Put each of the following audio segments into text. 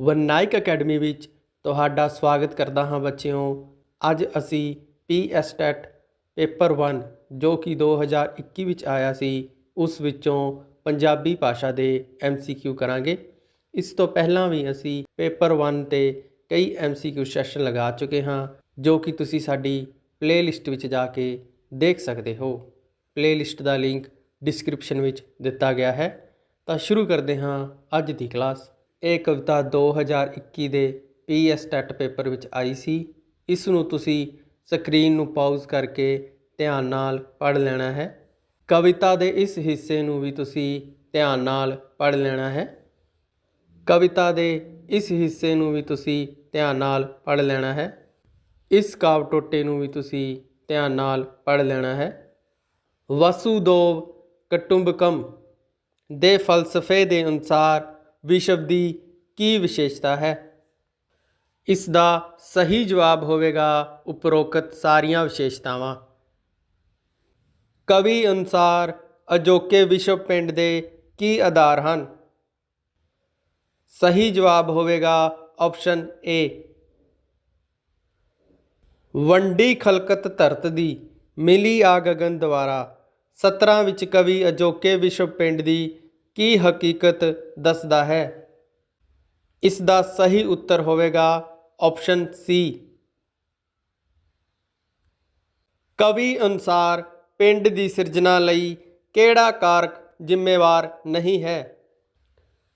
ਵਨਾਇਕ academy ਵਿੱਚ ਤੁਹਾਡਾ ਸਵਾਗਤ ਕਰਦਾ ਹਾਂ ਬੱਚਿਓ। ਅੱਜ ਅਸੀਂ ਪੀਐਸ ਟੈਟ ਪੇਪਰ 1 ਜੋ ਕਿ 2021 ਵਿੱਚ ਆਇਆ ਸੀ, ਉਸ ਵਿੱਚੋਂ ਪੰਜਾਬੀ ਭਾਸ਼ਾ ਦੇ ਐਮਸੀਕਿਊ ਕਰਾਂਗੇ। ਇਸ ਤੋਂ ਪਹਿਲਾਂ ਵੀ ਅਸੀਂ ਪੇਪਰ 1 ਤੇ ਕਈ ਐਮਸੀਕਿਊ ਸੈਸ਼ਨ ਲਗਾ ਚੁੱਕੇ ਹਾਂ, ਜੋ ਕਿ ਤੁਸੀਂ ਸਾਡੀ ਪਲੇਲਿਸਟ ਵਿੱਚ ਜਾ ਕੇ ਦੇਖ ਸਕਦੇ ਹੋ। ਪਲੇਲਿਸਟ ਦਾ ਲਿੰਕ ਡਿਸਕ੍ਰਿਪਸ਼ਨ ਵਿੱਚ ਦਿੱਤਾ ਗਿਆ ਹੈ। ਤਾਂ ਸ਼ੁਰੂ ਕਰਦੇ ਹਾਂ ਅੱਜ ਦੀ ਕਲਾਸ। ਇਹ ਕਵਿਤਾ 2021 ਦੇ ਪੀਐਸ ਟੈਟ ਪੇਪਰ ਵਿੱਚ ਆਈ ਸੀ। ਇਸ ਨੂੰ ਤੁਸੀਂ ਸਕਰੀਨ ਨੂੰ ਪਾਜ਼ ਕਰਕੇ ਧਿਆਨ ਨਾਲ ਪੜ੍ਹ ਲੈਣਾ ਹੈ। ਕਵਿਤਾ ਦੇ ਇਸ ਹਿੱਸੇ ਨੂੰ ਵੀ ਤੁਸੀਂ ਧਿਆਨ ਨਾਲ ਪੜ੍ਹ ਲੈਣਾ ਹੈ। ਕਵਿਤਾ ਦੇ ਇਸ ਹਿੱਸੇ ਨੂੰ ਵੀ ਤੁਸੀਂ ਧਿਆਨ ਨਾਲ ਪੜ੍ਹ ਲੈਣਾ ਹੈ। ਇਸ ਕਾਵ ਟੋਟੇ ਨੂੰ ਵੀ ਤੁਸੀਂ ਧਿਆਨ ਨਾਲ ਪੜ੍ਹ ਲੈਣਾ ਹੈ। ਵਸੂਦੋਵ ਕਟੁੰਬਕਮ ਦੇ ਫਲਸਫੇ ਦੇ ਅਨੁਸਾਰ ਵਿਸ਼ਵ ਦੀ ਕੀ ਵਿਸ਼ੇਸ਼ਤਾ ਹੈ? ਇਸ ਦਾ ਸਹੀ ਜਵਾਬ ਹੋਵੇਗਾ ਉਪਰੋਕਤ ਸਾਰੀਆਂ ਵਿਸ਼ੇਸ਼ਤਾਵਾਂ। ਕਵੀ ਅਨੁਸਾਰ ਅਜੋਕੇ ਵਿਸ਼ਵ ਪਿੰਡ ਦੇ ਕੀ ਆਧਾਰ ਹਨ? ਸਹੀ ਜਵਾਬ ਹੋਵੇਗਾ ਆਪਸ਼ਨ ਏ। ਵੰਡੀ ਖਲਕਤ ਧਰਤ ਦੀ ਮਿਲੀ ਆ ਗਗਨ ਦੁਆਰਾ 17 ਵਿੱਚ ਕਵੀ ਅਜੋਕੇ ਵਿਸ਼ਵ ਪਿੰਡ ਦੀ ਕੀ ਹਕੀਕਤ ਦੱਸਦਾ ਹੈ? ਇਸ ਦਾ ਸਹੀ ਉੱਤਰ ਹੋਵੇਗਾ ਆਪਸ਼ਨ ਸੀ ਕਵੀ ਅਨੁਸਾਰ ਪਿੰਡ ਦੀ ਸਿਰਜਣਾ ਲਈ ਕਿਹੜਾ ਕਾਰਕ ਜ਼ਿੰਮੇਵਾਰ ਨਹੀਂ ਹੈ?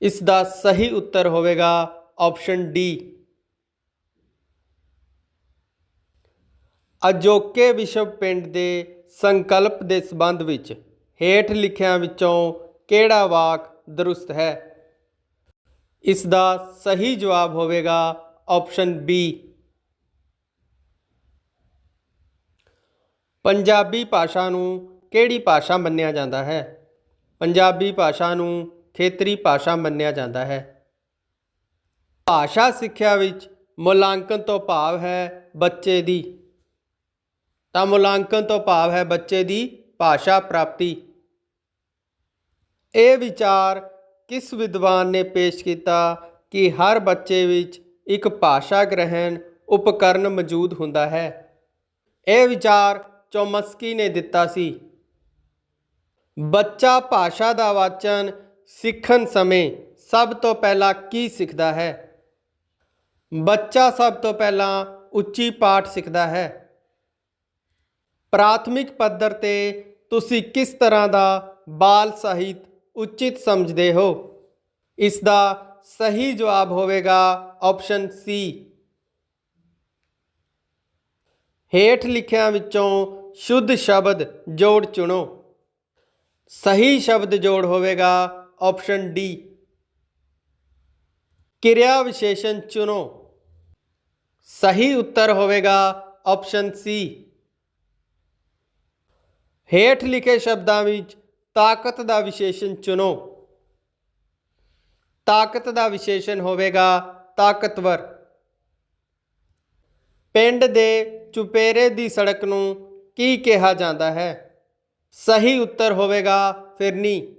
ਇਸ ਦਾ ਸਹੀ ਉੱਤਰ ਹੋਵੇਗਾ ਆਪਸ਼ਨ ਡੀ ਅਜੋਕੇ ਵਿਸ਼ਵ ਪਿੰਡ ਦੇ ਸੰਕਲਪ ਦੇ ਸੰਬੰਧ ਵਿੱਚ ਹੇਠ ਲਿਖਿਆਂ ਵਿੱਚੋਂ ਕਿਹੜਾ ਵਾਕ ਦਰੁਸਤ ਹੈ? ਇਸ ਦਾ ਸਹੀ ਜਵਾਬ ਹੋਵੇਗਾ ਆਪਸ਼ਨ ਬੀ ਪੰਜਾਬੀ ਭਾਸ਼ਾ ਨੂੰ ਕਿਹੜੀ ਭਾਸ਼ਾ ਮੰਨਿਆ ਜਾਂਦਾ ਹੈ? ਪੰਜਾਬੀ ਭਾਸ਼ਾ ਨੂੰ ਖੇਤਰੀ ਭਾਸ਼ਾ ਮੰਨਿਆ ਜਾਂਦਾ ਹੈ। ਭਾਸ਼ਾ ਸਿੱਖਿਆ ਵਿੱਚ ਮੁਲਾਂਕਣ ਤੋਂ ਭਾਵ ਹੈ ਬੱਚੇ ਦੀ। ਤਾਂ ਮੁਲਾਂਕਣ ਤੋਂ ਭਾਵ ਹੈ ਬੱਚੇ ਦੀ ਭਾਸ਼ਾ ਪ੍ਰਾਪਤੀ। ਇਹ ਵਿਚਾਰ ਕਿਸ ਵਿਦਵਾਨ ਨੇ ਪੇਸ਼ ਕੀਤਾ ਕਿ ਹਰ ਬੱਚੇ ਵਿੱਚ ਇੱਕ ਭਾਸ਼ਾ ਗ੍ਰਹਿਣ ਉਪਕਰਨ ਮੌਜੂਦ ਹੁੰਦਾ ਹੈ? ਇਹ ਵਿਚਾਰ ਚੋਮਸਕੀ ਨੇ ਦਿੱਤਾ ਸੀ। ਬੱਚਾ ਭਾਸ਼ਾ ਦਾ ਵਾਚਨ ਸਿੱਖਣ ਸਮੇਂ ਸਭ ਤੋਂ ਪਹਿਲਾਂ ਕੀ ਸਿੱਖਦਾ ਹੈ? ਬੱਚਾ ਸਭ ਤੋਂ ਪਹਿਲਾਂ ਉੱਚੀ ਪਾਠ ਸਿੱਖਦਾ ਹੈ। ਪ੍ਰਾਥਮਿਕ ਪੱਧਰ ਤੇ ਤੁਸੀਂ ਕਿਸ ਤਰ੍ਹਾਂ ਦਾ ਬਾਲ ਸਾਹਿਤ ਉਚਿਤ ਸਮਝਦੇ ਹੋ। ਇਸ ਦਾ ਸਹੀ ਜਵਾਬ ਹੋਵੇਗਾ ਆਪਸ਼ਨ ਸੀ ਹੇਠ ਲਿਖਿਆਂ ਵਿੱਚੋਂ ਸ਼ੁੱਧ ਸ਼ਬਦ ਜੋੜ ਚੁਣੋ। ਸਹੀ ਸ਼ਬਦ ਜੋੜ ਹੋਵੇਗਾ ਆਪਸ਼ਨ ਡੀ ਕਿਰਿਆ ਵਿਸ਼ੇਸ਼ਣ ਚੁਣੋ। ਸਹੀ ਉੱਤਰ ਹੋਵੇਗਾ ਆਪਸ਼ਨ ਸੀ ਹੇਠ ਲਿਖੇ ਸ਼ਬਦਾਂ ਵਿੱਚ ਤਾਕਤ ਦਾ ਵਿਸ਼ੇਸ਼ਣ ਚੁਣੋ। ਤਾਕਤ ਦਾ ਵਿਸ਼ੇਸ਼ਣ ਹੋਵੇਗਾ ਤਾਕਤਵਰ। ਪਿੰਡ ਦੇ ਚੁਪੇਰੇ ਦੀ ਸੜਕ ਨੂੰ ਕੀ ਕਿਹਾ ਜਾਂਦਾ ਹੈ? ਸਹੀ ਉੱਤਰ ਹੋਵੇਗਾ ਫਿਰਨੀ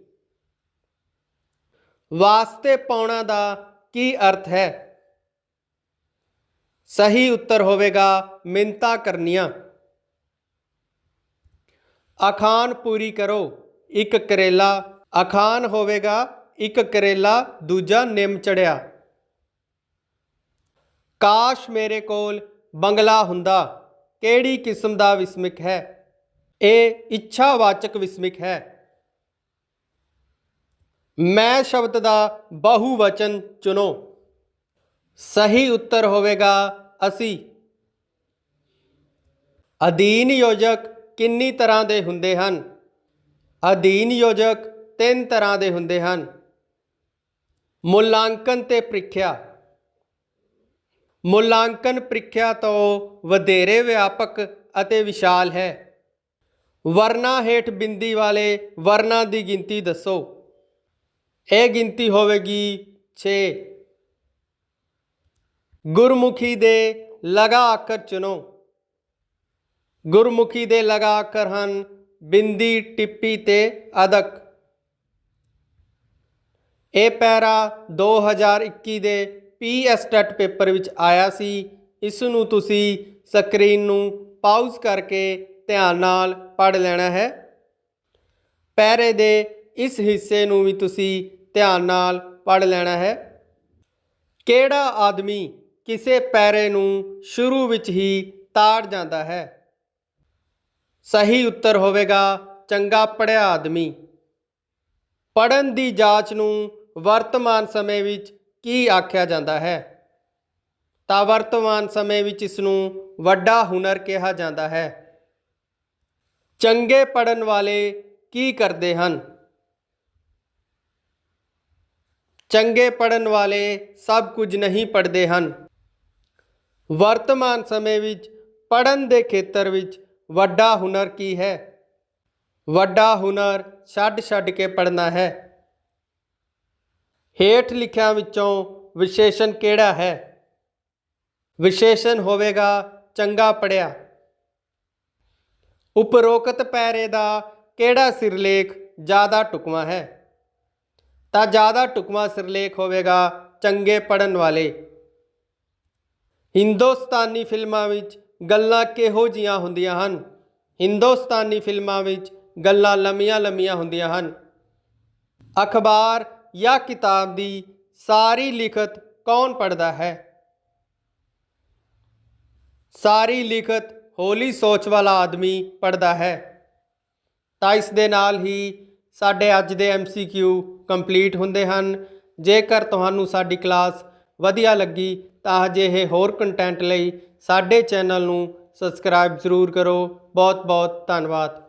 ਵਾਸਤੇ ਪਾਉਣਾ ਦਾ ਕੀ ਅਰਥ ਹੈ? ਸਹੀ ਉੱਤਰ ਹੋਵੇਗਾ ਮਿੰਤਾ ਕਰਨੀਆਂ। ਅਖਾਨ ਪੂਰੀ ਕਰੋ। ਇੱਕ ਕਰੇਲਾ ਅਖਾਨ ਹੋਵੇਗਾ, ਇੱਕ ਕਰੇਲਾ ਦੂਜਾ ਨਿੰਮ ਚੜਿਆ। ਕਾਸ਼ ਮੇਰੇ ਕੋਲ ਬੰਗਲਾ ਹੁੰਦਾ, ਕਿਹੜੀ ਕਿਸਮ ਦਾ ਵਿਸਮਿਕ ਹੈ? ਇਹ ਇੱਛਾਵਾਚਕ ਵਿਸਮਿਕ ਹੈ। ਮੈਂ ਸ਼ਬਦ ਦਾ ਬਹੁਵਚਨ ਚੁਣੋ। ਸਹੀ ਉੱਤਰ ਹੋਵੇਗਾ, ਅਸੀਂ। ਅਧੀਨ ਯੋਜਕ ਕਿੰਨੀ ਤਰ੍ਹਾਂ ਦੇ ਹੁੰਦੇ ਹਨ? ਅਧੀਨ ਯੋਜਕ ਤਿੰਨ ਤਰ੍ਹਾਂ ਦੇ ਹੁੰਦੇ ਹਨ। ਮੁਲਾਂਕਣ ਤੇ ਪ੍ਰੀਖਿਆ। ਮੁਲਾਂਕਣ ਪ੍ਰੀਖਿਆ ਤੋਂ ਵਧੇਰੇ ਵਿਆਪਕ ਅਤੇ ਵਿਸ਼ਾਲ ਹੈ। ਵਰਨਾ ਹੇਠ ਬਿੰਦੀ ਵਾਲੇ ਵਰਨਾ ਦੀ ਗਿਣਤੀ ਦੱਸੋ। ਇਹ ਗਿਣਤੀ ਹੋਵੇਗੀ 6 ਗੁਰਮੁਖੀ ਦੇ ਲਗਾ ਅੱਖਰ ਚੁਣੋ। ਗੁਰਮੁਖੀ ਦੇ ਲਗਾ ਅੱਖਰ ਹਨ ਬਿੰਦੀ ਟਿੱਪੀ ਤੇ ਅਦਕ। ਇਹ ਪੈਰਾ 2021 ਦੇ ਪੀਐਸ ਟੈਟ ਪੇਪਰ ਵਿੱਚ ਆਇਆ ਸੀ। ਇਸ ਨੂੰ ਤੁਸੀਂ ਸਕਰੀਨ ਨੂੰ ਪਾਊਜ਼ ਕਰਕੇ ਧਿਆਨ ਨਾਲ ਪੜ੍ਹ ਲੈਣਾ ਹੈ। ਪੈਰੇ ਦੇ ਇਸ ਹਿੱਸੇ ਨੂੰ ਵੀ ਤੁਸੀਂ ਧਿਆਨ ਨਾਲ ਪੜ੍ਹ ਲੈਣਾ ਹੈ। ਕਿਹੜਾ ਆਦਮੀ ਕਿਸੇ ਪੈਰੇ ਨੂੰ ਸ਼ੁਰੂ ਵਿੱਚ ਹੀ ਤਾੜ ਜਾਂਦਾ ਹੈ? ਸਹੀ ਉੱਤਰ ਹੋਵੇਗਾ, ਚੰਗਾ ਪੜ੍ਹਿਆ ਆਦਮੀ। ਪੜਨ ਦੀ ਜਾਂਚ ਨੂੰ ਵਰਤਮਾਨ ਸਮੇਂ ਵਿੱਚ ਕੀ ਆਖਿਆ ਜਾਂਦਾ ਹੈ? ਤਾਂ ਵਰਤਮਾਨ ਸਮੇਂ ਵਿੱਚ ਇਸ ਨੂੰ ਵੱਡਾ ਹੁਨਰ ਕਿਹਾ ਜਾਂਦਾ ਹੈ। ਚੰਗੇ ਪੜਨ ਵਾਲੇ ਕੀ ਕਰਦੇ ਹਨ? ਚੰਗੇ ਪੜਨ ਵਾਲੇ ਸਭ ਕੁਝ ਨਹੀਂ ਪੜ੍ਹਦੇ ਹਨ। ਵਰਤਮਾਨ ਸਮੇਂ ਵਿੱਚ ਪੜਨ ਦੇ ਖੇਤਰ ਵਿੱਚ ਵੱਡਾ ਹੁਨਰ ਕੀ ਹੈ? ਵੱਡਾ ਹੁਨਰ ਛੱਡ ਛੱਡ ਕੇ ਪੜਨਾ ਹੈ। ਹੇਠ ਲਿਖਿਆਂ ਵਿੱਚੋਂ ਵਿਸ਼ੇਸ਼ਣ ਕਿਹੜਾ ਹੈ? ਵਿਸ਼ੇਸ਼ਣ ਹੋਵੇਗਾ ਚੰਗਾ ਪੜਿਆ ਉਪਰੋਕਤ ਪੈਰੇ ਦਾ ਕਿਹੜਾ ਸਿਰਲੇਖ ਜ਼ਿਆਦਾ ਟੁਕਮਾ ਹੈ? ਤਾਂ ਜ਼ਿਆਦਾ ਟੁਕਮਾ ਸਿਰਲੇਖ ਹੋਵੇਗਾ ਚੰਗੇ ਪੜਨ ਵਾਲੇ। ਹਿੰਦੁਸਤਾਨੀ ਫਿਲਮਾਂ ਵਿੱਚ ਗੱਲਾਂ ਕਿਹੋ ਜੀਆਂ ਹੁੰਦੀਆਂ ਹਨ? ਹਿੰਦੁਸਤਾਨੀ ਫਿਲਮਾਂ ਵਿੱਚ ਗੱਲਾਂ ਲੰਮੀਆਂ ਲੰਮੀਆਂ ਹੁੰਦੀਆਂ ਹਨ। ਅਖਬਾਰ ਜਾਂ ਕਿਤਾਬ ਦੀ ਸਾਰੀ ਲਿਖਤ ਕੌਣ ਪੜਦਾ ਹੈ? ਸਾਰੀ ਲਿਖਤ ਹੌਲੀ ਸੋਚ ਵਾਲਾ ਆਦਮੀ ਪੜਦਾ ਹੈ। ਤਾਂ ਇਸ ਦੇ ਨਾਲ ਹੀ ਸਾਡੇ ਅੱਜ ਦੇ MCQ ਕੰਪਲੀਟ ਹੁੰਦੇ ਹਨ। ਜੇਕਰ ਤੁਹਾਨੂੰ ਸਾਡੀ ਕਲਾਸ ਵਧੀਆ ਲੱਗੀ ਤਾਂ ਅਜਿਹੇ ਹੋਰ ਕੰਟੈਂਟ ਲਈ ਸਾਡੇ ਚੈਨਲ ਨੂੰ ਸਬਸਕ੍ਰਾਈਬ ਜ਼ਰੂਰ ਕਰੋ। ਬਹੁਤ ਬਹੁਤ ਧੰਨਵਾਦ।